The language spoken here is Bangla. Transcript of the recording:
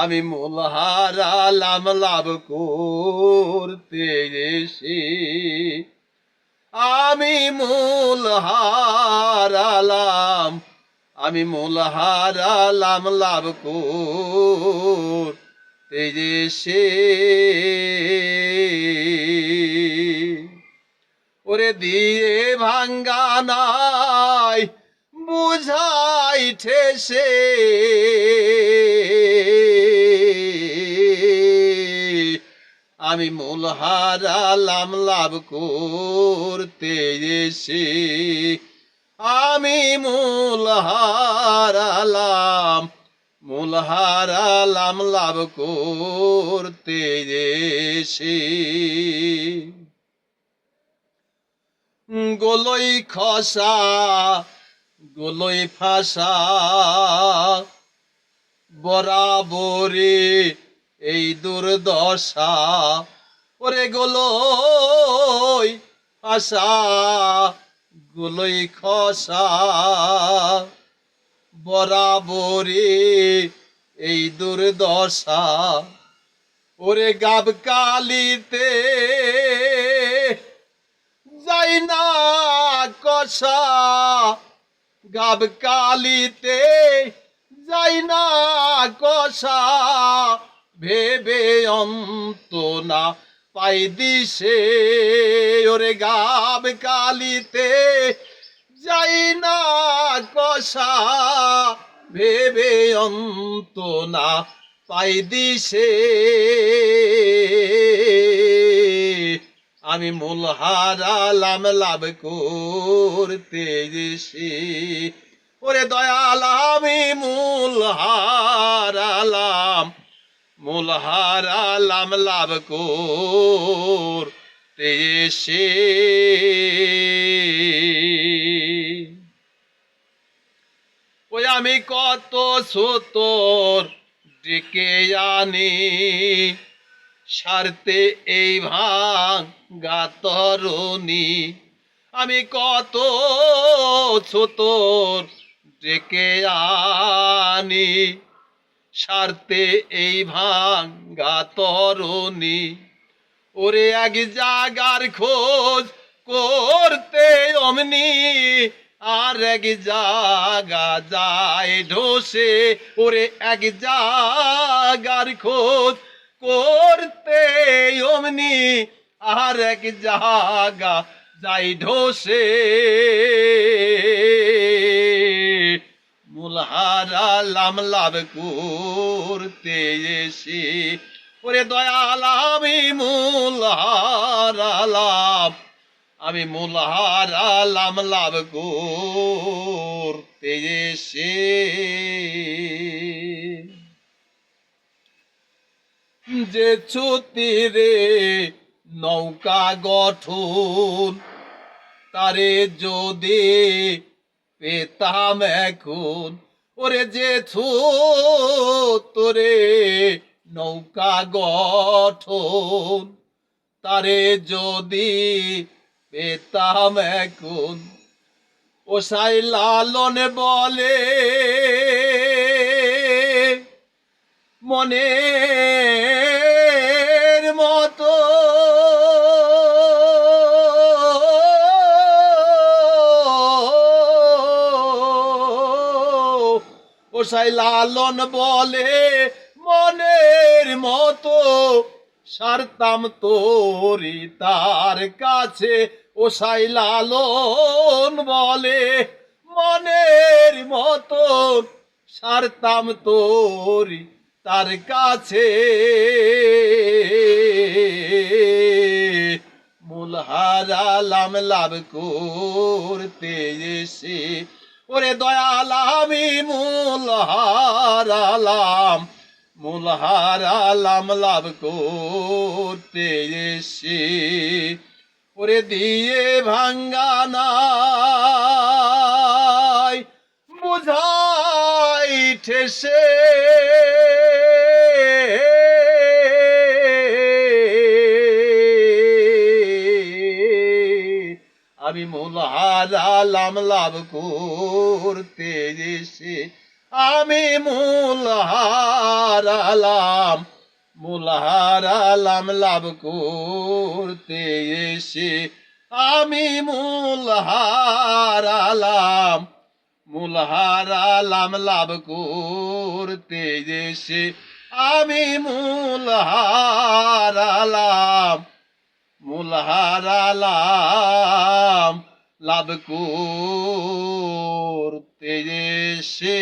আমি মূল লাম লাভ করতে এসে আমি মূল হারালাম আমি মূল হারালাম লাভ করতে এসে দিয়ে ভাঙ্গা নাই বুঝাই ঠেসে আমি মূল হারালাম, লাভ করতে এসে। আমি মূল হারালাম মূল হারালাম, লাভ করতে এসে। গোলই খসা, গোলই ফাঁসা বরাবরে এই দুর্দশা। ওরে গোলই ফাঁসা, গোলই খসা বরাবরে এই দুর্দশা। ওরে গাব কালিতে যাই না কষা গাব কালিতে যাই না কষা, ভেবে অন্ত না পাই দিশে। ওরে গাব কালিতে যাই না কষা, ভেবে অন্ত না পাই দিশে। আমি মূল হারালাম লাভ করতে এসে ওরে দয়াল, আমি মূল হারালাম মূল হারালাম লাভ করতে এসে ওই আমি কত সতর ডেকে আনি সারতে এই ভাঙ্গা তরুণী আমি কত ছোতর ডেকে আনি। সারতে এই ভাঙ্গা তরুণী ওরে এক জাগার খোঁজ করতে অমনি, আর এক জাগা যায় ঢোসে। ওরে এক জাগার খোঁজ করতে অমনি আর এক জাগা যাই ঢোসে। মুলহারা লাম লাভ করতে এসে, ওরে দয়াল, আমি মূল হারালাম আমি মূল হারালাম লাভ করতে এসে। যে ছুতিরে নৌকা গঠন। তারে যদি পেতাম এখন, ওরে যে তোরে নৌকা গঠন। তারে যদি পেতাম এখন, ও সাই লালন বলে মনের সাই লালন বলে, মনের মতো সারতাম তোরি তার কাছে। ও সাই লালন বলে, মনের মতো সারতাম তোরি তার কাছে। মূল হারালাম লাভ করতে এসে, ওরে দয়াল আমি হারালাম মূল হারালাম লাভ করতে এসে ওরে দিয়ে ভাঙ্গা নাই, বুঝাই ঠেসে। আমি মূল হারালাম লাভ করতে এসে আমি মূল হারালাম মূল হারালাম লাভ করতে এসে। আমি মূল হারালাম মূল হারালাম লাভ করতে এসে। আমি মূল হারালাম মূল লাভ করতে এসে